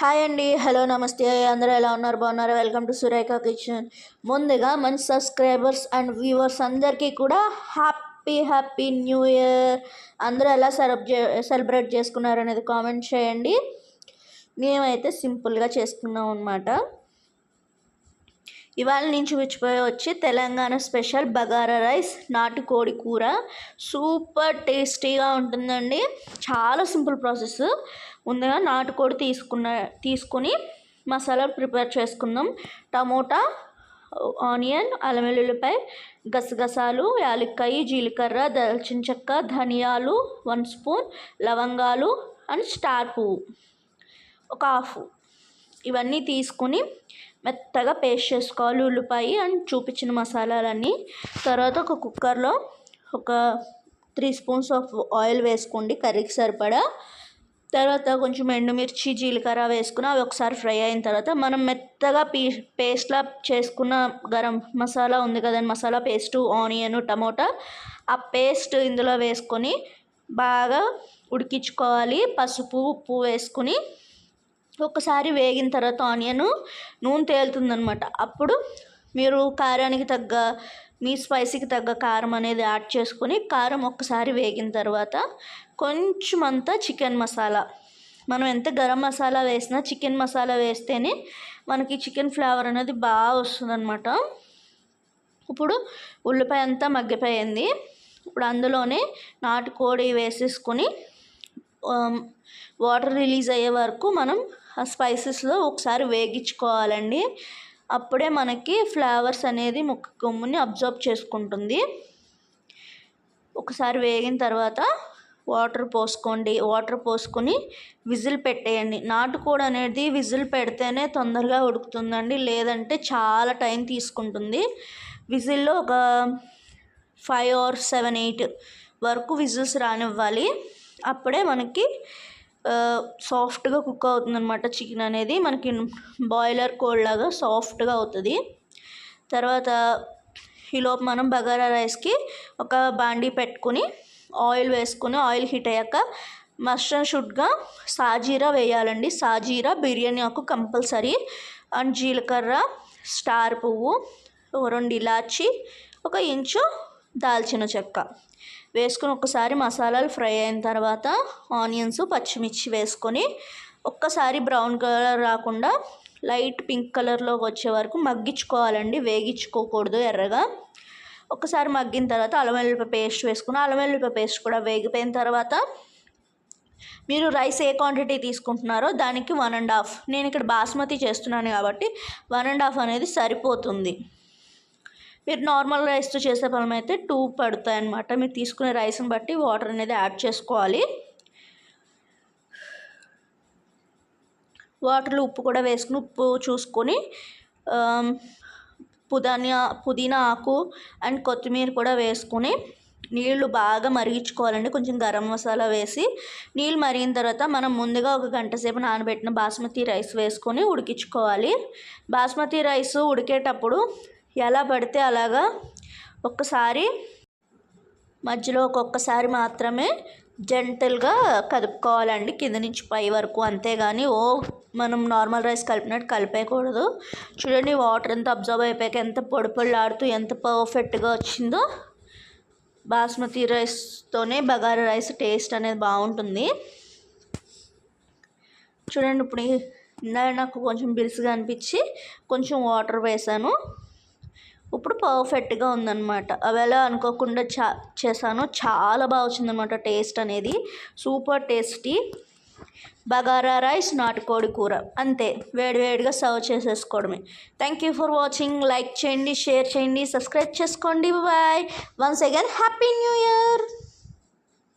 Hi అండి. Hello నమస్తే. అందరూ ఎలా ఉన్నారు? బాగున్నారు? వెల్కమ్ టు సురేఖ కిచెన్ ముందుగా మంచి సబ్స్క్రైబర్స్ అండ్ వ్యూవర్స్ అందరికీ కూడా హ్యాపీ హ్యాపీ న్యూ ఇయర్ అందరూ ఎలా సెలబ్ సెలబ్రేట్ చేసుకున్నారు అనేది కామెంట్ చేయండి. మేమైతే సింపుల్గా చేసుకున్నాం అనమాట ఇవాళ నేను చూపించిపోయి వచ్చి తెలంగాణ స్పెషల్ బగారా రైస్ నాటుకోడి కూర. సూపర్ టేస్టీగా ఉంటుందండి. చాలా సింపుల్ ప్రాసెస్. ముందుగా నాటుకోడి తీసుకున్న తీసుకుని మసాలా ప్రిపేర్ చేసుకుందాం. టమోటా ఆనియన్ అల్లం వెల్లుల్లిపాయ గసగసాలు యాలక్కాయ జీలకర్ర దాల్చిన చెక్క ధనియాలు వన్ స్పూన్ లవంగాలు అండ్ స్టార్ పువ్వు. ఒక హాఫ్. ఇవన్నీ తీసుకొని మెత్తగా పేస్ట్ చేసుకోవాలి ఉల్లిపాయ అండ్ చూపించిన మసాలాలన్నీ. తర్వాత ఒక కుక్కర్లో ఒక త్రీ స్పూన్స్ ఆఫ్ ఆయిల్ వేసుకోండి కర్రీకి సరిపడా. తర్వాత కొంచెం ఎండుమిర్చి జీలకర్ర వేసుకుని అవి ఒకసారి ఫ్రై అయిన తర్వాత మనం మెత్తగా పీ పేస్ట్లా చేసుకున్న గరం మసాలా ఉంది కదండి మసాలా పేస్ట్ ఆనియన్ టమోటా ఆ పేస్ట్ ఇందులో వేసుకొని బాగా ఉడికించుకోవాలి. పసుపు ఉప్పు వేసుకుని ఒకసారి వేగిన తర్వాత ఆనియన్ నూనె తేలుతుందనమాట అప్పుడు మీరు కారానికి తగ్గ మీ స్పైసీకి తగ్గ కారం అనేది యాడ్ చేసుకొని కారం ఒక్కసారి వేగిన తర్వాత కొంచెం అంతా చికెన్ మసాలా. మనం ఎంత గరం మసాలా వేసినా చికెన్ మసాలా వేస్తేనే మనకి చికెన్ ఫ్లేవర్ అనేది బాగా వస్తుందన్నమాట. ఇప్పుడు ఉల్లిపాయ అంతా మగ్గిపోయింది. ఇప్పుడు అందులోనే నాటుకోడి వేసేసుకొని వాటర్ రిలీజ్ అయ్యే వరకు మనం ఆ స్పైసెస్లో ఒకసారి వేగించుకోవాలండి. అప్పుడే మనకి ఫ్లేవర్స్ అనేది ముక్క కొమ్ముని అబ్జర్వ్ చేసుకుంటుంది. ఒకసారి వేగిన తర్వాత వాటర్ పోసుకోండి. వాటర్ పోసుకొని విజిల్ పెట్టేయండి. నాటుకోడి అనేది విజిల్ పెడితేనే తొందరగా ఉడుకుతుందండి. లేదంటే చాలా టైం తీసుకుంటుంది. విజిల్లో ఒక ఫైవ్ ఆర్ సెవెన్ ఎయిట్ వరకు విజిల్స్ రానివ్వాలి. అప్పుడే మనకి సాఫ్ట్గా కుక్ అవుతుంది అనమాట చికెన్ అనేది. మనకి బాయిలర్ కోల్డ్ లాగా సాఫ్ట్గా అవుతుంది. తర్వాత ఈలోపు మనం బగారా రైస్కి ఒక బాండీ పెట్టుకుని ఆయిల్ వేసుకుని ఆయిల్ హీట్ అయ్యాక మస్ట్ అండ్ షుడ్గా సాజీరా వేయాలండి. సాజీరా బిర్యానీ ఆకు కంపల్సరీ. అండ్ జీలకర్ర స్టార్ పువ్వు రెండు ఇలాచి ఒక ఇంచు దాల్చిన చెక్క. వేసుకుని ఒక్కసారి మసాలాలు ఫ్రై అయిన తర్వాత ఆనియన్స్ పచ్చిమిర్చి వేసుకొని ఒక్కసారి బ్రౌన్ కలర్ రాకుండా లైట్ పింక్ కలర్లోకి వచ్చే వరకు మగ్గించుకోవాలండి. వేగించుకోకూడదు ఎర్రగా. ఒకసారి మగ్గిన తర్వాత అల్లం పేస్ట్ వేసుకుని అల్లం పేస్ట్ కూడా వేగిపోయిన తర్వాత మీరు రైస్ ఏ క్వాంటిటీ తీసుకుంటున్నారో దానికి వన్ అండ్ హాఫ్. నేను ఇక్కడ బాస్మతి చేస్తున్నాను కాబట్టి వన్ అండ్ హాఫ్ అనేది సరిపోతుంది. మీరు నార్మల్ రైస్తో చేసే పనులు అయితే టూ పడతాయి అన్నమాట మీరు తీసుకునే రైస్ని బట్టి వాటర్ అనేది యాడ్ చేసుకోవాలి. వాటర్లో ఉప్పు కూడా వేసుకుని ఉప్పు చూసుకొని పుదీనా పుదీనా ఆకు అండ్ కొత్తిమీర కూడా వేసుకొని నీళ్ళు బాగా మరిగించుకోవాలండి. కొంచెం గరం మసాలా వేసి నీళ్ళు మరిగిన తర్వాత మనం ముందుగా ఒక గంట సేపు నానబెట్టిన బాస్మతి రైస్ వేసుకొని ఉడికించుకోవాలి. బాస్మతి రైస్ ఉడికేటప్పుడు ఎలా పడితే అలాగా ఒక్కసారి మధ్యలో ఒక్కొక్కసారి మాత్రమే జెంటల్గా కదుపుకోవాలండి. కింద నుంచి పై వరకు అంతేగాని ఓ మనం నార్మల్ రైస్ కలిపినట్టు కలిపేయకూడదు. చూడండి వాటర్ ఎంత అబ్జర్వ్ అయిపోయాక ఎంత పొడి పొడిలాడుతూ ఎంత పర్ఫెక్ట్గా వచ్చిందో. బాస్మతి రైస్తోనే బగారా రైస్ టేస్ట్ అనేది బాగుంటుంది. చూడండి ఇప్పుడు నాకు కొంచెం బిరుసుగా అనిపించి కొంచెం వాటర్ వేసాను. ఇప్పుడు పర్ఫెక్ట్గా ఉందన్నమాట. అవి ఎలా అనుకోకుండా చా చేశాను. చాలా బాగా వచ్చిందనమాట టేస్ట్ అనేది. సూపర్ టేస్టీ బగారా రైస్ నాటుకోడి కూర. అంతే. వేడివేడిగా సర్వ్ చేసేసుకోవడమే. Thank you for watching like చేయండి షేర్ చేయండి సబ్స్క్రైబ్ చేసుకోండి. Bye once again happy new year